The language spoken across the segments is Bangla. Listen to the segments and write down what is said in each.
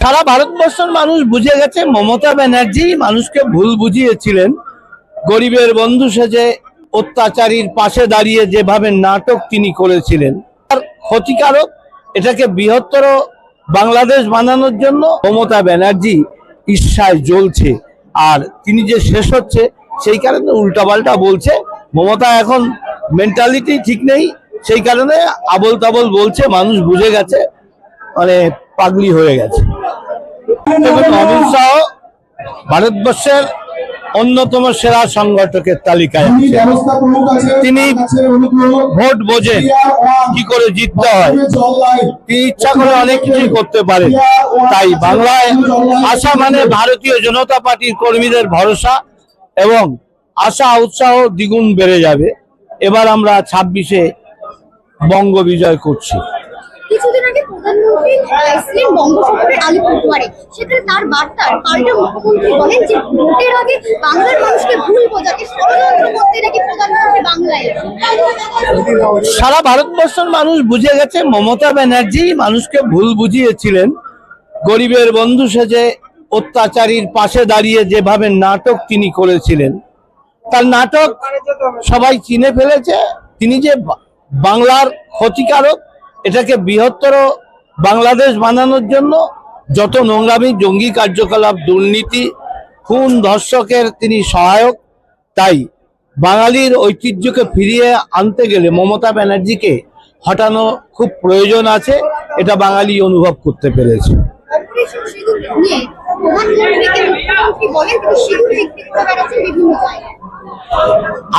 সারা ভারতবর্ষের মানুষ বুঝে গেছে, মমতা ব্যানার্জি মানুষকে ভুল বুঝিয়েছিলেন। গরিবের বন্ধু সেজে অত্যাচারীর পাশে দাঁড়িয়ে যেভাবে নাটক তিনি করেছিলেন আর ক্ষতিকারক এটাকে বৃহত্তর বাংলাদেশ বানানোর জন্য মমতা ব্যানার্জি ঈর্ষায় জ্বলছে। আর তিনি যে শেষ হচ্ছে, সেই কারণে উল্টাপাল্টা বলছে। মমতা এখন মেন্টালিটি ঠিক নেই, সেই কারণে আবল তাবল বলছে, মানুষ বুঝে গেছে মানে পাগলি হয়ে গেছে। দেখুন অমিত শাহ ভারতবর্ষের অন্যতম সেরা সংগঠকের তালিকায় তিনি ভোট বোঝেন কি করে জিততে হয়। তিনি ইচ্ছা করে অনেক কিছু করতে পারেন। তাই বাংলায় আশা মানে ভারতীয় জনতা পার্টির কর্মীদের ভরসা এবং আশা উৎসাহ দ্বিগুণ বেড়ে যাবে। এবার আমরা ছাব্বিশে বঙ্গ বিজয় করছি। কিছুদিন আগে আলিপুরদুয়ারে। সেখানে তার বার্তার পাল্টা মুখ্যমন্ত্রী বলেন যে ভোটের আগে বাংলার মানুষকে ভুল বোঝাতে ষড়যন্ত্র করতে নাকি প্রধানমন্ত্রী বাংলায় সারা ভারতবর্ষের মানুষ বুঝে গেছে মমতা ব্যানার্জি মানুষকে ভুল বুঝিয়েছিলেন। গরিবের বন্ধু সেজে অত্যাচারীর পাশে দাঁড়িয়ে যেভাবে নাটক তিনি করেছিলেন, তার নাটক সবাই চিনে ফেলেছে। তিনি যে বাংলার ক্ষতিকারক, এটাকে বৃহত্তর বাংলাদেশ বানানোর জন্য যত নোংরামি, জঙ্গি কার্যকলাপ, দুর্নীতি, খুন ধর্ষকের তিনি সহায়ক, তাই বাঙালির ঐতিহ্যকে ফিরিয়ে আনতে গেলে মমতা ব্যানার্জিকে হটানো খুব প্রয়োজন আছে, এটা বাঙালি অনুভব করতে পেরেছে।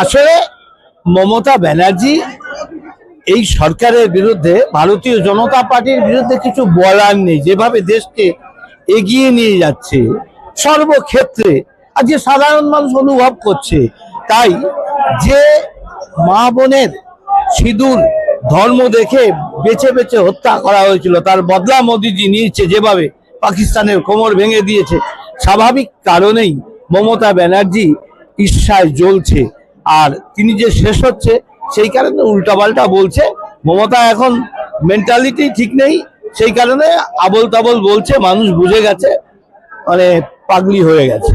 আসলে মমতা ব্যানার্জি এই সরকারের বিরুদ্ধে, ভারতীয় জনতা পার্টির বিরুদ্ধে কিছু বলার নেই। যেভাবে দেশকে এগিয়ে নিয়ে যাচ্ছে, সর্বক্ষেত্রে আর যে সাধারণ মানুষ অনুভব করছে। তাই যে মা বোনের সিঁদুর ধর্ম দেখে বেছে বেছে হত্যা করা হয়েছিল, তার বদলা মোদিজি নিয়েছে যেভাবে পাকিস্তানের কোমর ভেঙে দিয়েছে, স্বাভাবিক কারণেই মমতা ব্যানার্জি ঈর্ষায় জ্বলছে। আর তিনি যে শেষ হচ্ছে সেই কারণে উল্টাপাল্টা বলছে। মমতা এখন মেন্টালিটি ঠিক নেই, সেই কারণে আবল তাবল বলছে, মানুষ বুঝে গেছে মানে পাগলি হয়ে গেছে।